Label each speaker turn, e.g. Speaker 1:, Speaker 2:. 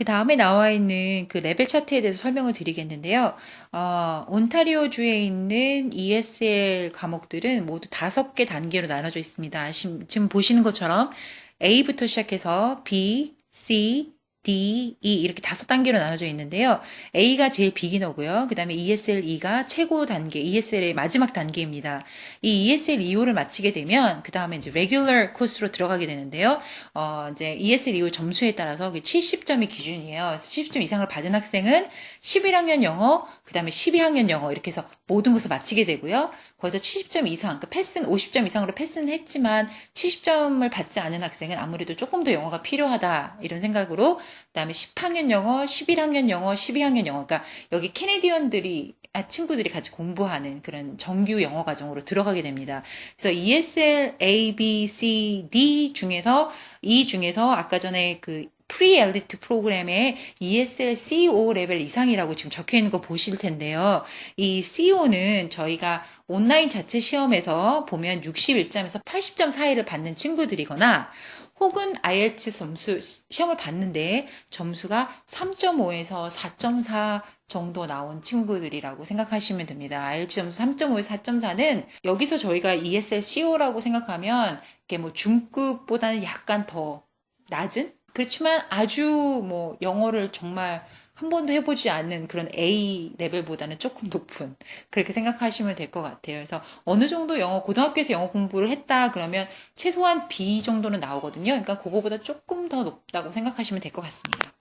Speaker 1: 그 다음에 나와 있는 그 레벨 차트에 대해서 설명을 드리겠는데요. 어, 온타리오 주에 있는 ESL 과목들은 모두 다섯 개 단계로 나눠져 있습니다. 지금, 지금 보시는 것처럼 A부터 시작해서 B, C, D, E 이렇게 다섯 단계로 나눠져 있는데요. A가 제일 비기너고요. 그 다음에 ESL 2가 최고 단계, ESL의 마지막 단계입니다. 이 ESL 2호를 마치게 되면 그 다음에 이제 레귤러 코스로 들어가게 되는데요. 어, 이제 ESL 2호 점수에 따라서 70점이 기준이에요. 그래서 70점 이상을 받은 학생은 11학년 영어, 그 다음에 12학년 영어 이렇게 해서 모든 것을 마치게 되고요. 거기서 70점 이상, 그 패스는 50점 이상으로 패스는 했지만 70점을 받지 않은 학생은 아무래도 조금 더 영어가 필요하다 이런 생각으로 그다음에 10학년 영어, 11학년 영어, 12학년 영어 그러니까 여기 캐네디언들이 아, 친구들이 같이 공부하는 그런 정규 영어 과정으로 들어가게 됩니다. 그래서 ESL A, B, C, D 중에서 이 중에서 아까 전에 그 프리 엘리트 프로그램에 ESL CO 레벨 이상이라고 지금 적혀 있는 거 보실 텐데요. 이 CO는 저희가 온라인 자체 시험에서 보면 61점에서 80점 사이를 받는 친구들이거나 혹은 IELTS 점수 시험을 봤는데 점수가 3.5에서 4.4 정도 나온 친구들이라고 생각하시면 됩니다. IELTS 점수 3.5에서 4.4는 여기서 저희가 ESL CO라고 생각하면 이게 뭐 중급보다는 약간 더 낮은 그렇지만 아주 뭐 영어를 정말 한 번도 해보지 않는 그런 A 레벨보다는 조금 높은 그렇게 생각하시면 될 것 같아요. 그래서 어느 정도 영어 고등학교에서 영어 공부를 했다 그러면 최소한 B 정도는 나오거든요. 그러니까 그거보다 조금 더 높다고 생각하시면 될 것 같습니다.